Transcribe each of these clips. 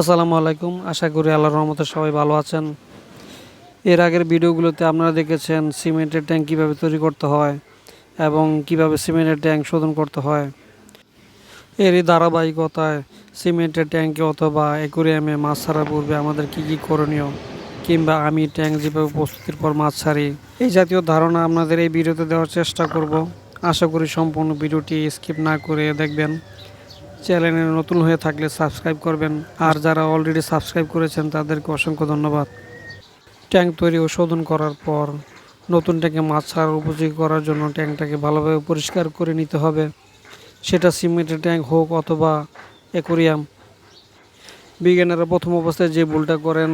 আসসালামু আলাইকুম। আশা করি আল্লাহর রহমতে সবাই ভালো আছেন। এর আগের ভিডিওগুলোতে আপনারা দেখেছেন সিমেন্টের ট্যাঙ্ক কীভাবে তৈরি করতে হয় এবং কীভাবে সিমেন্টের ট্যাঙ্ক শোধন করতে হয়। এরই ধারাবাহিকতায় সিমেন্টের ট্যাঙ্কে অথবা অ্যাকুরিয়ামে মাছ ছাড়ার পূর্বে আমাদের কী কী করণীয় কিংবা আমি ট্যাঙ্ক যেভাবে প্রস্তুতির পর মাছ ছাড়ি, এই জাতীয় ধারণা আপনাদের এই ভিডিওতে দেওয়ার চেষ্টা করব। আশা করি সম্পূর্ণ ভিডিওটি স্কিপ না করে দেখবেন। চ্যানেলে নতুন হয়ে থাকলে সাবস্ক্রাইব করবেন। আর যারা অলরেডি সাবস্ক্রাইব করেছেন, তাদেরকে অসংখ্য ধন্যবাদ। ট্যাঙ্ক তৈরি ও শোধন করার পর নতুন ট্যাঙ্কে মাছ ছাড়ার উপযোগী করার জন্য ট্যাঙ্কটাকে ভালোভাবে পরিষ্কার করে নিতে হবে। সেটা সিমেন্টের ট্যাঙ্ক হোক অথবা অ্যাকোরিয়াম। বিজ্ঞানীরা প্রথম অবস্থায় যে ভুলটা করেন,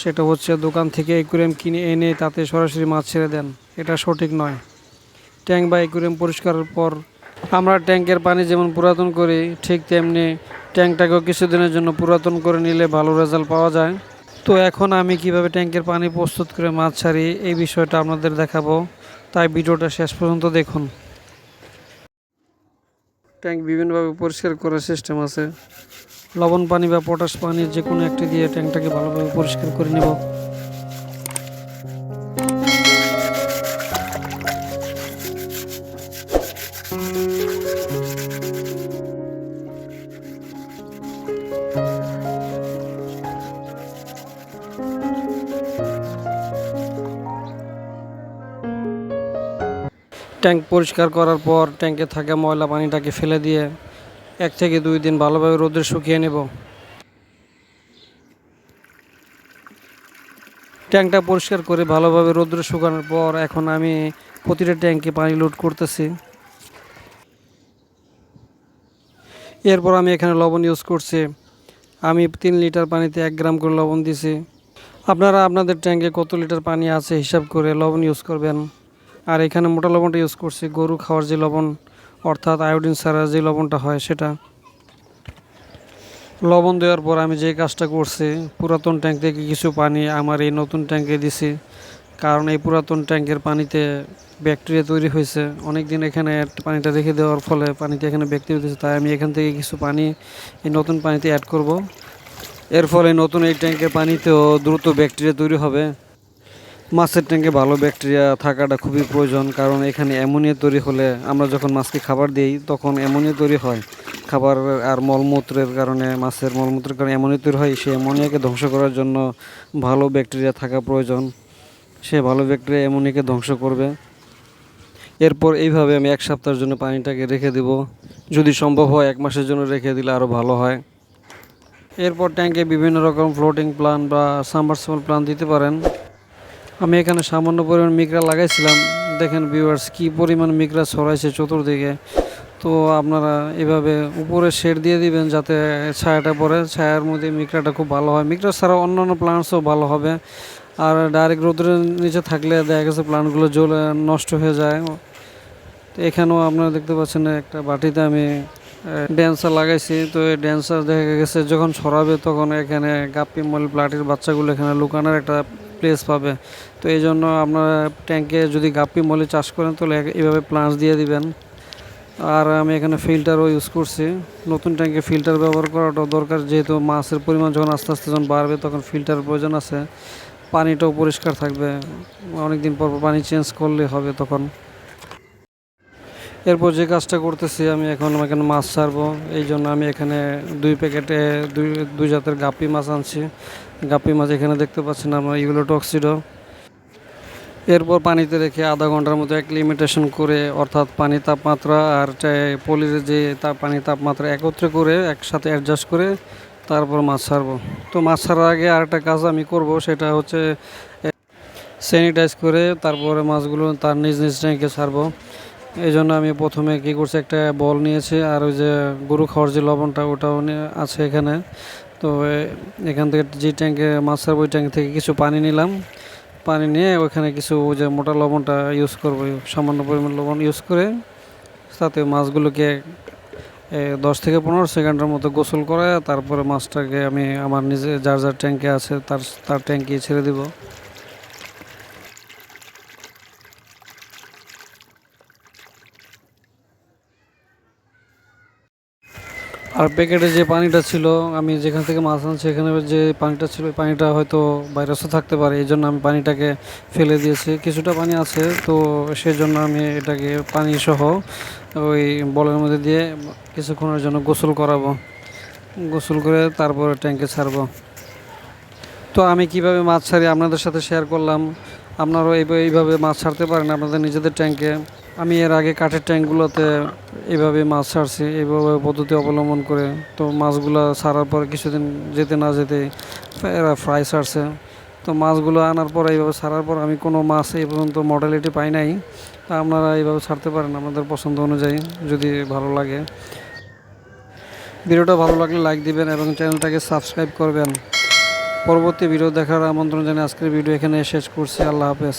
সেটা হচ্ছে দোকান থেকে অ্যাকোরিয়াম কিনে এনে তাতে সরাসরি মাছ ছেড়ে দেন। এটা সঠিক নয়। ট্যাঙ্ক বা অ্যাকোরিয়াম পরিষ্কারের পর আমরা ট্যাঙ্কের পানি যেমন পুরাতন করি, ঠিক তেমনি ট্যাঙ্কটাকেও কিছুদিনের জন্য পুরাতন করে নিলে ভালো রেজাল্ট পাওয়া যায়। তো এখন আমি কীভাবে ট্যাঙ্কের পানি প্রস্তুত করে মাছ ছাড়ি, এই বিষয়টা আপনাদের দেখাবো। তাই ভিডিওটা শেষ পর্যন্ত দেখুন। ট্যাঙ্ক বিভিন্নভাবে পরিষ্কার করার সিস্টেম আছে। লবণ পানি বা পটাশ পানি যে কোনো একটি দিয়ে ট্যাঙ্কটাকে ভালোভাবে পরিষ্কার করে নেব। ট্যাঙ্ক পরিষ্কার করার পর ট্যাঙ্কে থাকা ময়লা পানিটাকে ফেলে দিয়ে এক থেকে দুই দিন ভালোভাবে রোদে শুকিয়ে নেব। ট্যাঙ্কটা পরিষ্কার করে ভালোভাবে রোদ্রে শুকানোর পর এখন আমি প্রতিটা ট্যাঙ্কে পানি লোড করতেছি। এরপর আমি এখানে লবণ ইউজ করছি। আমি তিন লিটার পানিতে এক গ্রাম করে লবণ দিছি। আপনারা আপনাদের ট্যাঙ্কে কত লিটার পানি আছে হিসাব করে লবণ ইউজ করবেন। আর এখানে মোটা লবণটা ইউজ করছি। গরু খাওয়ার যে লবণ, অর্থাৎ আয়োডিন ছাড়া যে লবণটা হয় সেটা। লবণ দেওয়ার পর আমি যে কাজটা করছি, পুরাতন ট্যাঙ্ক থেকে কিছু পানি আমার এই নতুন ট্যাঙ্কে দিছি। কারণ এই পুরাতন ট্যাঙ্কের পানিতে ব্যাকটেরিয়া তৈরি হয়েছে। অনেক দিন এখানে পানিটা রেখে দেওয়ার ফলে পানিতে এখানে ব্যাকটেরিয়া দিয়েছে তাই আমি এখান থেকে কিছু পানি এই নতুন পানিতে অ্যাড করব। এর ফলে নতুন এই ট্যাঙ্কের পানিতেও দ্রুত ব্যাকটেরিয়া তৈরি হবে। মাছের ট্যাঙ্কে ভালো ব্যাকটেরিয়া থাকাটা খুবই প্রয়োজন, কারণ এখানে অ্যামোনিয়া তৈরি হলে আমরা যখন মাছকে খাবার দিই, তখন অ্যামোনিয়া তৈরি হয়। খাবার আর মলমূত্রের কারণে, মাছের মলমূত্রের কারণে অ্যামোনিয়া তৈরি হয়, সেই অ্যামোনিয়াকে ধ্বংস করার জন্য ভালো ব্যাকটেরিয়া থাকা প্রয়োজন। সে ভালো ব্যাকটেরিয়া অ্যামোনিয়াকে ধ্বংস করবে। এরপর এইভাবে আমি এক সপ্তাহের জন্য পানিটাকে রেখে দেব। যদি সম্ভব হয়, এক মাসের জন্য রেখে দিলে আরও ভালো হয়। এরপর ট্যাঙ্কে বিভিন্ন রকম ফ্লোটিং প্লান বা সাবমার্সিবল প্লান দিতে পারেন। আমি এখানে সামান্য পরিমাণ মিকরা লাগাইছিলাম। দেখেন ভিউয়ার্স কি পরিমাণ মিকরা ছড়াইছে চতুর্দিকে। তো আপনারা এভাবে উপরে শেড দিয়ে দিবেন যাতে ছায়াটা পড়ে। ছায়ার মধ্যে মিকরাটা খুব ভালো হয়। মিকরা ছাড়া অন্যান্য প্লান্টসও ভালো হবে। আর ডাইরেক্ট রোদ্রের নিচে থাকলে দেখা গেছে প্লান্টগুলো জ্বলে নষ্ট হয়ে যায়। তো এখানেও আপনারা দেখতে পাচ্ছেন একটা বাটিতে আমি ড্যান্সার লাগাইছি। তো এই ড্যান্সার দেখা গেছে যখন ছড়াবে তখন এখানে গাপ্পি মল প্লাটির বাচ্চাগুলো এখানে লুকানোর একটা প্লেস পাবে। তো এই জন্য আপনারা ট্যাঙ্কে যদি গাপ্পি মলে চাষ করেন, তাহলে এভাবে প্লান্টস দিয়ে দিবেন। আর আমি এখানে ফিল্টারও ইউজ করছি। নতুন ট্যাঙ্কে ফিল্টার ব্যবহার করাটাও দরকার, যেহেতু মাছের পরিমাণ যখন আস্তে আস্তে যখন বাড়বে, তখন ফিল্টার প্রয়োজন আছে। পানিটাও পরিষ্কার থাকবে। অনেক দিন পর পানি চেঞ্জ করলে হবে তখন। এরপর যে কাজটা করতেছি, আমি এখন এখানে মাছ ছাড়বো। এই জন্য আমি এখানে দুই প্যাকেটে দুই দুই জাতের গাপি মাছ আনছি। গাপ্পি মাছ এখানে দেখতে পাচ্ছেন আমরা ইগুলো টক্সিডো। এরপর পানিতে রেখে আধা ঘণ্টার মতো এক লিমিটেশন করে, অর্থাৎ পানি তাপমাত্রা আর পলির যে তা, পানি তাপমাত্রা একত্রে করে একসাথে অ্যাডজাস্ট করে তারপর মাছ ছাড়বো। তো মাছ ছাড়ার আগে আরেকটা কাজ আমি করব, সেটা হচ্ছে স্যানিটাইজ করে তারপরে মাছগুলো তার নিজ নিজ ট্যাঙ্কে ছাড়বো। এই জন্য আমি প্রথমে কী করছি, একটা বল নিয়েছি আর ওই যে গরু খাওয়ার যে লবণটা ওটাও আছে এখানে। তো এখান থেকে যে ট্যাঙ্কে মাছ ছাড়বো ওই ট্যাঙ্ক থেকে কিছু পানি নিলাম। পানি নিয়ে ওখানে কিছু ওই যে মোটা লবণটা ইউজ করব, সামান্য পরিমাণ লবণ ইউজ করে তাতে মাছগুলোকে দশ থেকে পনেরো সেকেন্ডের মতো গোসল করে তারপরে মাছটাকে আমি আমার নিজে, যার যার ট্যাঙ্কে আছে তার তার ট্যাঙ্কে ছেড়ে দিব। আর প্যাকেটে যে পানিটা ছিল, আমি যেখান থেকে মাছ আনছি সেখানে যে পানিটা ছিল পানিটা হয়তো ভাইরাসও থাকতে পারে। এই জন্য আমি পানিটাকে ফেলে দিয়েছি। কিছুটা পানি আছে, তো সেজন্য আমি এটাকে পানি সহ ওই বলের মধ্যে দিয়ে কিছুক্ষণের জন্য গোসল করাবো। গোসল করে তারপরে ট্যাঙ্কে ছাড়বো। তো আমি কীভাবে মাছ ছাড়ি আপনাদের সাথে শেয়ার করলাম। আপনারাও এইভাবে মাছ ছাড়তে পারেন আপনাদের নিজেদের ট্যাঙ্কে। আমি এর আগে কাঠের ট্যাঙ্কগুলোতে এভাবে মাছ ছাড়ছি এইভাবে পদ্ধতি অবলম্বন করে। তো মাছগুলো ছাড়ার পর কিছুদিন যেতে না যেতে এরা ফ্রাই ছাড়ছে। তো মাছগুলো আনার পর এইভাবে ছাড়ার পর আমি কোনো মাছ এই পর্যন্ত মডেলিটি পাই নাই। তা আপনারা এইভাবে ছাড়তে পারেন আপনাদের পছন্দ অনুযায়ী, যদি ভালো লাগে। ভিডিওটা ভালো লাগলে লাইক দিবেন এবং চ্যানেলটাকে সাবস্ক্রাইব করবেন। পরবর্তী ভিডিও দেখার আমন্ত্রণ জানিয়ে আজকের ভিডিও এখানে শেষ করছি। আল্লাহ হাফেজ।